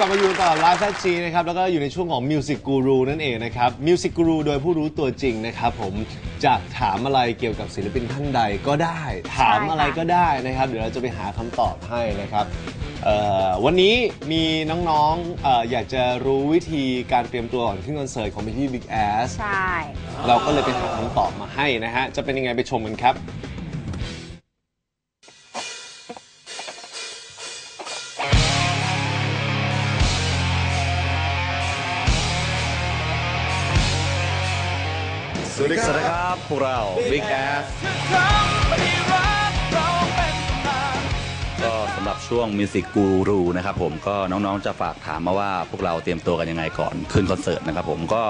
คุณผู้ชมกลับมาอยู่ต่อไลฟ์แฟชีนะครับ แล้วก็อยู่ในช่วงของ Music Guru นั่นเองนะครับ Music Guru โดยผู้รู้ตัวจริงนะครับผมจะถามอะไรเกี่ยวกับศิลปินท่านใดก็ได้ ถามอะไรก็ได้นะครับ เดี๋ยวเราจะไปหาคำตอบให้นะครับเอ่อวันนี้มีน้องๆเอ่ออยากจะรู้วิธีการเตรียมตัวก่อนขึ้นคอนเสิร์ตของพี่ Big Ass ใช่ เราก็เลยไปหาคำตอบมาให้นะฮะ จะเป็นยังไงไปชมกันครับ วัสดีครับ พวกเรา Big Ass ก็สำหรับช่วง Music Guru นะครับผมก็น้องๆจะฝากถามมาว่าพวกเราเตรียมตัวกันยังไงก่อนขึ้นคอนเสิร์ตนะครับผมก็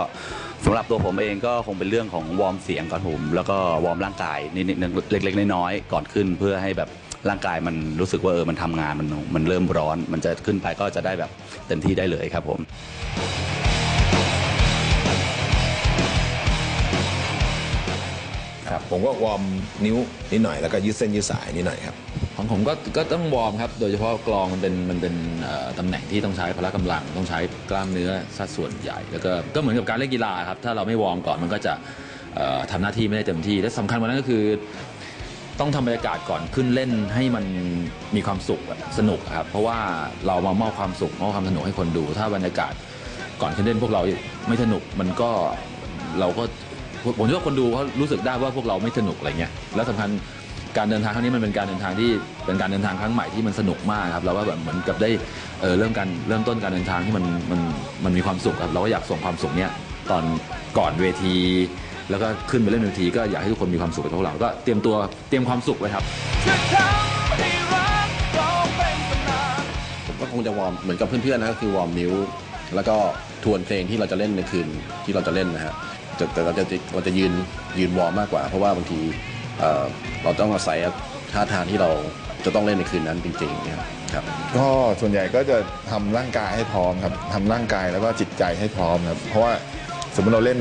สำหรับตัวผมเองก็คงเป็นเรื่องของวอร์มเสียงก่อนผมแล้วก็วอร์มร่างกายนิดๆเล็กๆน้อยๆก่อนขึ้นเพื่อให้แบบร่างกายมันรู้สึกว่าเออมันทำงานมันมันเริ่มร้อน มันจะขึ้นไปก็จะได้แบบเต็มที่ได้เลยครับผม ผมก็วอร์มนิ้วนิดหน่อยแล้วก็ยืดเส้นยืดสายนิดหน่อยครับ ของผมก็ก็ต้องวอร์มครับโดยเฉพาะกลองมันเป็นมันเป็นตำแหน่งที่ต้องใช้พละกำลัง ต้องใช้กล้ามเนื้อสัดส่วนใหญ่ แล้วก็ก็เหมือนกับการเล่นกีฬาครับถ้าเราไม่วอร์มก่อนมันก็จะเอ่อทำหน้าที่ไม่ได้เต็มที่ และสำคัญกว่านั้นก็คือ ต้องทำบรรยากาศก่อนขึ้นเล่นให้มันมีความสุขสนุกครับเพราะว่าเรามามอบความสุขมอบความสนุกให้คนดู ถ้าบรรยากาศก่อนขึ้นเล่นพวกเราไม่สนุกมันก็เราก็ ผมคิดว่าคนดูเขารู้สึกได้ว่าพวกเราไม่สนุกอะไรเงี้ยแล้วสำคัญการเดินทางครั้งนี้มันเป็นการเดินทางที่เป็นการเดินทางครั้งใหม่ที่มันสนุกมากครับเราว่าแบบเหมือนกับได้เออเริ่มการเริ่มต้นการเดินทางที่มันมันมันมีความสุขครับเราก็อยากส่งความสุขเนี้ยตอนก่อนเวที แล้วก็ขึ้นไปเล่นเวที ก็อยากให้ทุกคนมีความสุขกับพวกเรา ก็เตรียมตัวเตรียมความสุขไว้ครับผมก็คงจะวอร์มเหมือนกับเพื่อนๆนะก็คือวอร์มนิ้ว แล้วก็ทวนเพลงที่เราจะเล่นในคืนที่เราจะเล่นนะฮะ แต่เราจะเราจะยืนยืนวอร์มมากกว่า เพราะว่าบางทีเเราต้องอาศัยท่าทางที่เราจะต้องเล่นในคืนนั้นจริงๆเนี่ยครับก็ส่วนใหญ่ก็จะทำร่างกายให้พร้อมครับทำร่างกายแล้วก็จิตใจให้พร้อมครับเพราะว่าสมมติเราเล่น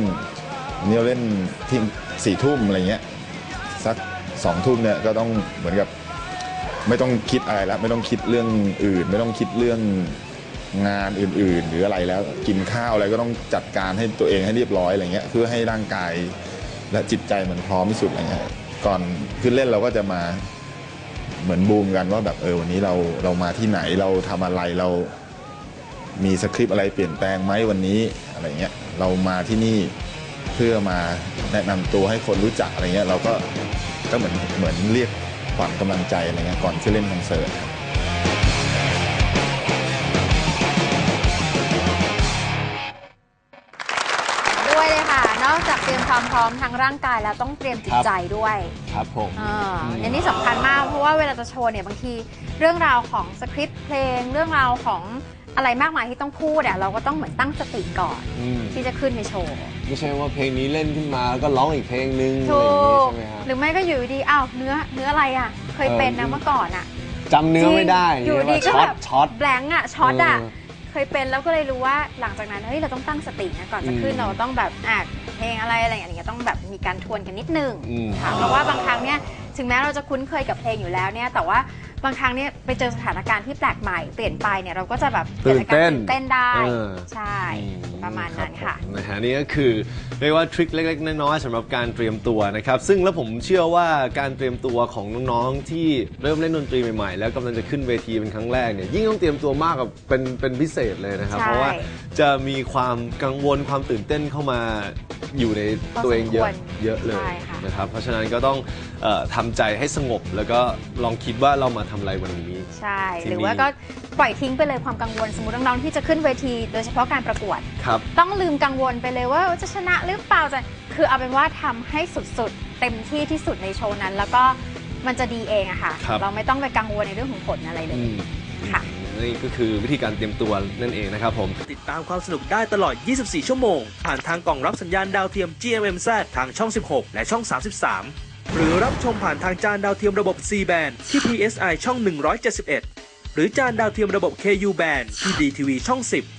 วันนี่เราเล่นที่สี่ทุ่มอะไรเงี้ยสักสองทุ่มเนี่ยก็ต้องเหมือนกับ ไม่ต้องคิดอะไรแล้วไม่ต้องคิดเรื่องอื่น ไม่ต้องคิดเรื่อง งานอื่น ๆ หรืออะไรแล้วกินข้าวอะไรก็ต้องจัดการให้ตัวเองให้เรียบร้อยอะไรเงี้ยเพื่อให้ร่างกายและจิตใจมันพร้อมที่สุดอะไรเงี้ยก่อนขึ้นเล่นเราก็จะมาเหมือนบูมกันว่าแบบเออวันนี้เราเรามาที่ไหนเราทำอะไรเรา มีสคริปต์อะไรเปลี่ยนแปลงไหมวันนี้อะไรเงี้ยเรามาที่นี่เพื่อมาแนะนำตัวให้คนรู้จักอะไรเงี้ยเราก็ก็เหมือนเหมือนเรียกขวัญกำลังใจอะไรเงี้ยก่อนที่เล่นคอนเสิร์ต ความพร้อมทางร่างกายแล้วต้องเตรียมจิตใจด้วยครับผมอ่าอันนี้สำคัญมากเพราะว่าเวลาจะโชว์เนี่ยบางทีเรื่องราวของสคริปต์เพลง เรื่องราวของอะไรมากมายที่ต้องพูดอะเราก็ต้องเหมือนตั้งสติก่อน อืมที่จะขึ้นไปโชว์ไม่ใช่ว่าเพลงนี้เล่นขึ้นมาแล้วก็ร้องอีกเพลงนึงอะไรถูอย่างงี้กใช่ไหมฮะ หรือไม่ก็อยู่ดีอ้าวเนื้อเนื้ออะไรอะเคยเป็นนะเมื่อก่อนอะจำเนื้อไม่ได้จริงอยู่ดีก็ช็อแบตบช็อต แบงก์อะช็อตอะเออ เคยเป็นแล้วก็เลยรู้ว่าหลังจากนั้นเฮ้ยเราต้องตั้งสตินะก่อนจะขึ้นอืมเราต้องแบบอะเพลงอะไรอะไรอย่างเงี้ยต้องแบบมีการทวนกันนิดนึงอืม ค่ะเพราะว่าบางครั้งเนี่ยถึงแม้เราจะคุ้นเคยกับเพลงอยู่แล้วเนี่ย แต่ว่าบางครั้งเนี่ยไปเจอสถานการณ์ที่แปลกใหม่เปลี่ยนไปเนี่ยเราก็จะแบบกิดอาการตื่นเต้นตื่นเต้นได้เออ ใช่ประมาณนั้นค่ะ รับผมนะฮะนี่ก็คือ เรียกว่าทริคเล็ก ๆ น้อยๆสำหรับการเตรียมตัวนะครับ ซึ่งแล้วผมเชื่อว่าการเตรียมตัวของน้องๆที่เริ่มเล่นดนตรีใหม่ๆ แล้วกำลังจะขึ้นเวทีเป็นครั้งแรกเนี่ยยิ่งต้องเตรียมตัวมากกับเป็นเป็นพิเศษเลยนะครับ ใช่ เพราะว่าจะมีความกังวลความตื่นเต้นเข้ามาอยู่ในตัวเองเยอะพอสมควรเยอะเลยใช่ค่ะ นะครับเพราะฉะนั้นก็ต้องเอ่อทำใจให้สงบ แล้วก็ลองคิดว่าเรามาทำอะไรวันนี้ ใช่ ที่หรือนี่ว่าก็ปล่อยทิ้งไปเลยความกังวลสมมติน้องๆที่จะขึ้นเวที โดยเฉพาะการประกวด ครับ ต้องลืมกังวลไปเลยว่าจะชนะหรือเปล่าจะคือเอาเป็นว่าทำให้สุดๆ เต็มที่ที่สุดในโชว์นั้น แล้วก็มันจะดีเองอะค่ะครับเราไม่ต้องไปกังวลในเรื่องของผลอะไรเลยอืมค่ะนี่ก็คือวิธีการเตรียมตัวนั่นเองนะครับผม ติดตามความสนุกได้ตลอด 24 ชั่วโมง ผ่านทางกล่องรับสัญญาณดาวเทียม GMMZ ทางช่อง 16 และช่อง 33 หรือรับชมผ่านทางจานดาวเทียมระบบ C band ที่ PSI ช่อง 171 หรือจานดาวเทียมระบบ KU band ที่ DTV ช่อง 10